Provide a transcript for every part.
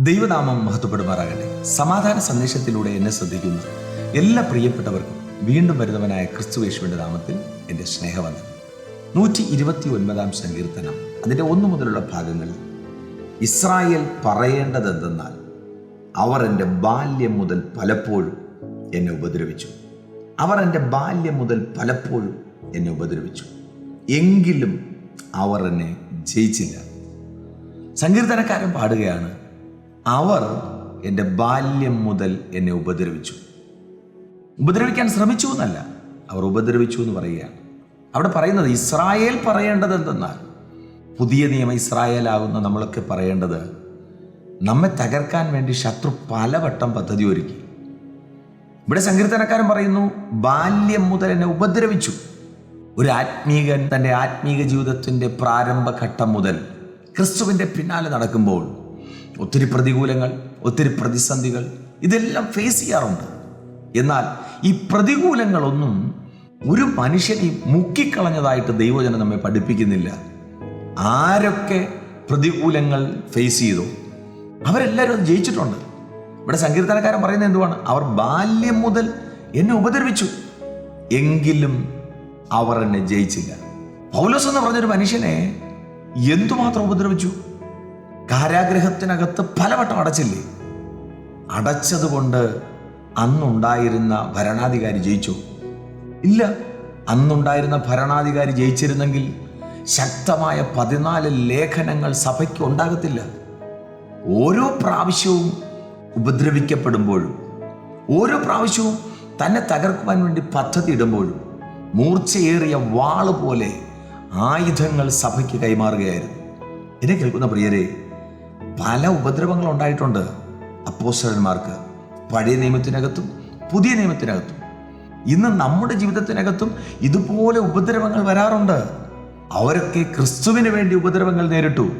ദൈവനാമം മഹത്വപ്പെടുമാറാകട്ടെ. സമാധാന സന്ദേശത്തിലൂടെ എന്നെ ശ്രദ്ധിക്കുന്ന എല്ലാ പ്രിയപ്പെട്ടവർക്കും വീണ്ടും വരുന്നവനായ ക്രിസ്തു യേശുവിന്റെ നാമത്തിൽ എന്റെ സ്നേഹവന്ദനം. നൂറ്റി ഇരുപത്തി ഒൻപതാം സങ്കീർത്തനം അതിന്റെ ഒന്നു മുതലുള്ള ഭാഗങ്ങളിൽ ഇസ്രായേൽ പറയേണ്ടതെന്തെന്നാൽ അവർ എന്റെ ബാല്യം മുതൽ പലപ്പോഴും എന്നെ ഉപദ്രവിച്ചു. അവർ എന്റെ ബാല്യം മുതൽ പലപ്പോഴും എന്നെ ഉപദ്രവിച്ചു. എങ്കിലും അവർ എന്നെ ജയിച്ചില്ല. സങ്കീർത്തനക്കാരൻ പാടുകയാണ് അവർ എന്റെ ബാല്യം മുതൽ എന്നെ ഉപദ്രവിച്ചു. ഉപദ്രവിക്കാൻ ശ്രമിച്ചു എന്നല്ല അവർ ഉപദ്രവിച്ചു എന്ന് പറയുകയാണ്. അവിടെ പറയുന്നത് ഇസ്രായേൽ പറയേണ്ടത് എന്തെന്നാൽ പുതിയ നിയമ ഇസ്രായേലാകുന്ന നമ്മളൊക്കെ പറയേണ്ടത് നമ്മെ തകർക്കാൻ വേണ്ടി ശത്രു പലവട്ടം പദ്ധതി ഒരുക്കി. ഇവിടെ സങ്കീർത്തനക്കാരൻ പറയുന്നു ബാല്യം മുതൽ എന്നെ ഉപദ്രവിച്ചു. ഒരു ആത്മീകൻ തന്റെ ആത്മീക ജീവിതത്തിന്റെ പ്രാരംഭഘട്ടം മുതൽ ക്രിസ്തുവിന്റെ പിന്നാലെ നടക്കുമ്പോൾ ഒത്തിരി പ്രതികൂലങ്ങൾ ഒത്തിരി പ്രതിസന്ധികൾ ഇതെല്ലാം ഫേസ് ചെയ്യാറുണ്ട്. എന്നാൽ ഈ പ്രതികൂലങ്ങളൊന്നും ഒരു മനുഷ്യനെ മുക്കിക്കളഞ്ഞതായിട്ട് ദൈവജനം നമ്മെ പഠിപ്പിക്കുന്നില്ല. ആരൊക്കെ പ്രതികൂലങ്ങൾ ഫേസ് ചെയ്തു? അവരെല്ലാവരും അത് ജയിച്ചിട്ടുണ്ട്. ഇവിടെ സങ്കീർത്തനക്കാരൻ പറയുന്നത് എന്തുവാണ്? അവർ ബാല്യം മുതൽ എന്നെ ഉപദ്രവിച്ചു. എങ്കിലും അവർ എന്നെ ജയിച്ചില്ല. പൗലോസ് എന്ന് പറഞ്ഞൊരു മനുഷ്യനെ എന്തുമാത്രം ഉപദ്രവിച്ചു? കാരാഗ്രഹത്തിനകത്ത് പലവട്ടം അടച്ചില്ലേ? അടച്ചതുകൊണ്ട് അന്നുണ്ടായിരുന്ന ഭരണാധികാരി ജയിച്ചു. ഇല്ല അന്നുണ്ടായിരുന്ന ഭരണാധികാരി ജയിച്ചിരുന്നെങ്കിൽ ശക്തമായ പതിനാല് ലേഖനങ്ങൾ സഭയ്ക്ക് ഉണ്ടാകത്തില്ല. ഓരോ പ്രാവശ്യവും ഉപദ്രവിക്കപ്പെടുമ്പോഴും ഓരോ പ്രാവശ്യവും തന്നെ തകർക്കുവാൻ വേണ്ടി പദ്ധതി ഇടുമ്പോഴും മൂർച്ചയേറിയ വാൾ പോലെ ആയുധങ്ങൾ സഭയ്ക്ക് കൈമാറുകയായിരുന്നു. എന്നെ കേൾക്കുന്ന പ്രിയരെ പല ഉപദ്രവങ്ങൾ ഉണ്ടായിട്ടുണ്ട് അപ്പോസ്റ്റലന്മാർക്ക് പഴയ നിയമത്തിനകത്തും പുതിയ നിയമത്തിനകത്തും. ഇന്ന് നമ്മുടെ ജീവിതത്തിനകത്തും ഇതുപോലെ ഉപദ്രവങ്ങൾ വരാറുണ്ട്. അവരൊക്കെ ക്രിസ്തുവിന് വേണ്ടി ഉപദ്രവങ്ങൾ നേരിട്ടു.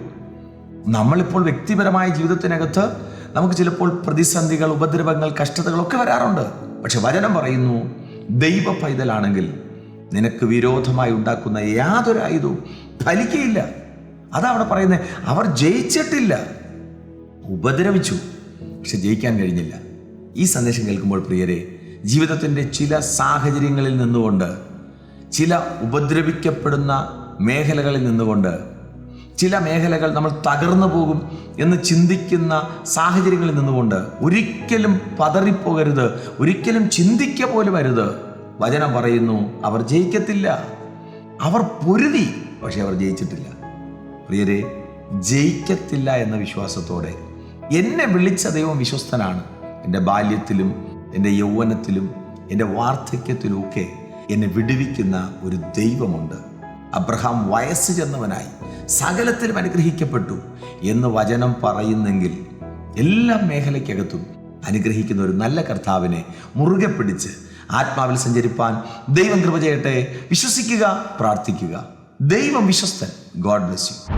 നമ്മളിപ്പോൾ വ്യക്തിപരമായ ജീവിതത്തിനകത്ത് നമുക്ക് ചിലപ്പോൾ പ്രതിസന്ധികൾ ഉപദ്രവങ്ങൾ കഷ്ടതകളൊക്കെ വരാറുണ്ട്. പക്ഷെ വചനം പറയുന്നു ദൈവ പൈതലാണെങ്കിൽ നിനക്ക് വിരോധമായി ഉണ്ടാക്കുന്ന യാതൊരു ആയുധവും ഫലിക്കയില്ല. അതാണ് അവിടെ പറയുന്നത് അവർ ജയിച്ചിട്ടില്ല. ഉപദ്രവിച്ചു. പക്ഷെ ജയിക്കാൻ കഴിഞ്ഞില്ല. ഈ സന്ദേശം കേൾക്കുമ്പോൾ പ്രിയരെ ജീവിതത്തിന്റെ ചില സാഹചര്യങ്ങളിൽ നിന്നുകൊണ്ട് ചില ഉപദ്രവിക്കപ്പെടുന്ന മേഖലകളിൽ നിന്നുകൊണ്ട് ചില മേഖലകൾ നമ്മൾ തകർന്നു പോകും എന്ന് ചിന്തിക്കുന്ന സാഹചര്യങ്ങളിൽ നിന്നുകൊണ്ട് ഒരിക്കലും പതറിപ്പോകരുത് ഒരിക്കലും ചിന്തിക്ക പോലും അരുത്. വചനം പറയുന്നു അവർ ജയിക്കത്തില്ല. അവർ പൊരുതി പക്ഷെ അവർ ജയിച്ചിട്ടില്ല. പ്രിയരെ ജയിക്കത്തില്ല എന്ന വിശ്വാസത്തോടെ എന്നെ വിളിച്ച ദൈവം വിശ്വസ്തനാണ്. എന്റെ ബാല്യത്തിലും എന്റെ യൗവനത്തിലും എന്റെ വാർദ്ധക്യത്തിലും ഒക്കെ എന്നെ വിടുവിക്കുന്ന ഒരു ദൈവമുണ്ട്. അബ്രഹാം വയസ്സ് ചെന്നവനായി സകലത്തിലും അനുഗ്രഹിക്കപ്പെട്ടു എന്ന് വചനം പറയുന്നെങ്കിൽ എല്ലാ മേഖലയ്ക്കകത്തും അനുഗ്രഹിക്കുന്ന ഒരു നല്ല കർത്താവിനെ മുറുകെ പിടിച്ച് ആത്മാവിൽ സഞ്ചരിപ്പാൻ ദൈവം കൃപ ചെയ്യട്ടെ. വിശ്വസിക്കുക പ്രാർത്ഥിക്കുക. ദൈവം വിശ്വസ്തൻ. God bless you.